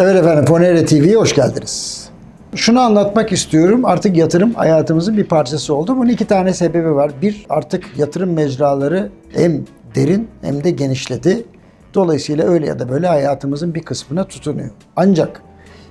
Evet efendim Fonere TV'ye hoş geldiniz. Şunu anlatmak istiyorum. Artık yatırım hayatımızın bir parçası oldu. Bunun iki tane sebebi var. Bir, artık yatırım mecraları hem derin hem de genişledi. Dolayısıyla öyle ya da böyle hayatımızın bir kısmına tutunuyor. Ancak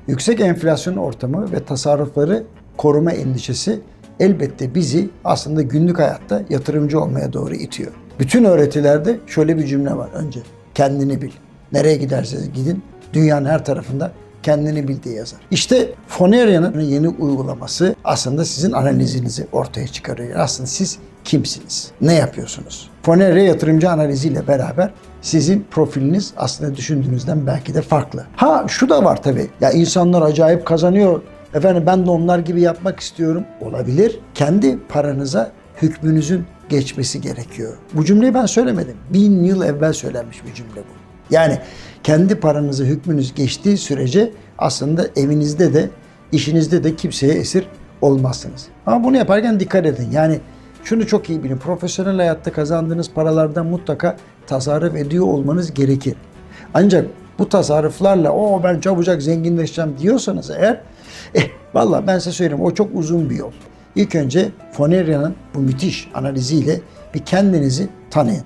yüksek enflasyon ortamı ve tasarrufları koruma endişesi elbette bizi aslında günlük hayatta yatırımcı olmaya doğru itiyor. Bütün öğretilerde şöyle bir cümle var önce. Kendini bil. Nereye giderseniz gidin dünyanın her tarafında kendini bil diye yazar. İşte Foneria'nın yeni uygulaması aslında sizin analizinizi ortaya çıkarıyor. Aslında siz kimsiniz? Ne yapıyorsunuz? Foneria yatırımcı analiziyle beraber sizin profiliniz aslında düşündüğünüzden belki de farklı. Ha şu da var tabii. Ya insanlar acayip kazanıyor. Efendim ben de onlar gibi yapmak istiyorum. Olabilir. Kendi paranıza hükmünüzün geçmesi gerekiyor. Bu cümleyi ben söylemedim. Bin yıl evvel söylenmiş bir cümle bu. Yani kendi paranızı hükmünüz geçtiği sürece aslında evinizde de işinizde de kimseye esir olmazsınız. Ama bunu yaparken dikkat edin. Yani şunu çok iyi bilin. Profesyonel hayatta kazandığınız paralardan mutlaka tasarruf ediyor olmanız gerekir. Ancak bu tasarruflarla o ben çabucak zenginleşeceğim diyorsanız eğer eh valla ben size söyleyeyim o çok uzun bir yol. İlk önce Foneria'nın bu müthiş analiziyle bir kendinizi tanıyın.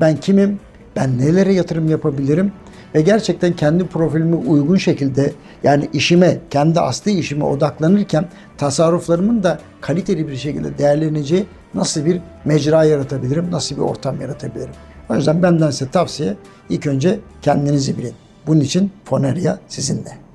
Ben kimim? Ben nelere yatırım yapabilirim? Ve gerçekten kendi profilime uygun şekilde yani işime, kendi asli işime odaklanırken tasarruflarımın da kaliteli bir şekilde değerleneceği nasıl bir mecra yaratabilirim, nasıl bir ortam yaratabilirim? O yüzden benden size tavsiye ilk önce kendinizi bilin. Bunun için Foneria sizinle.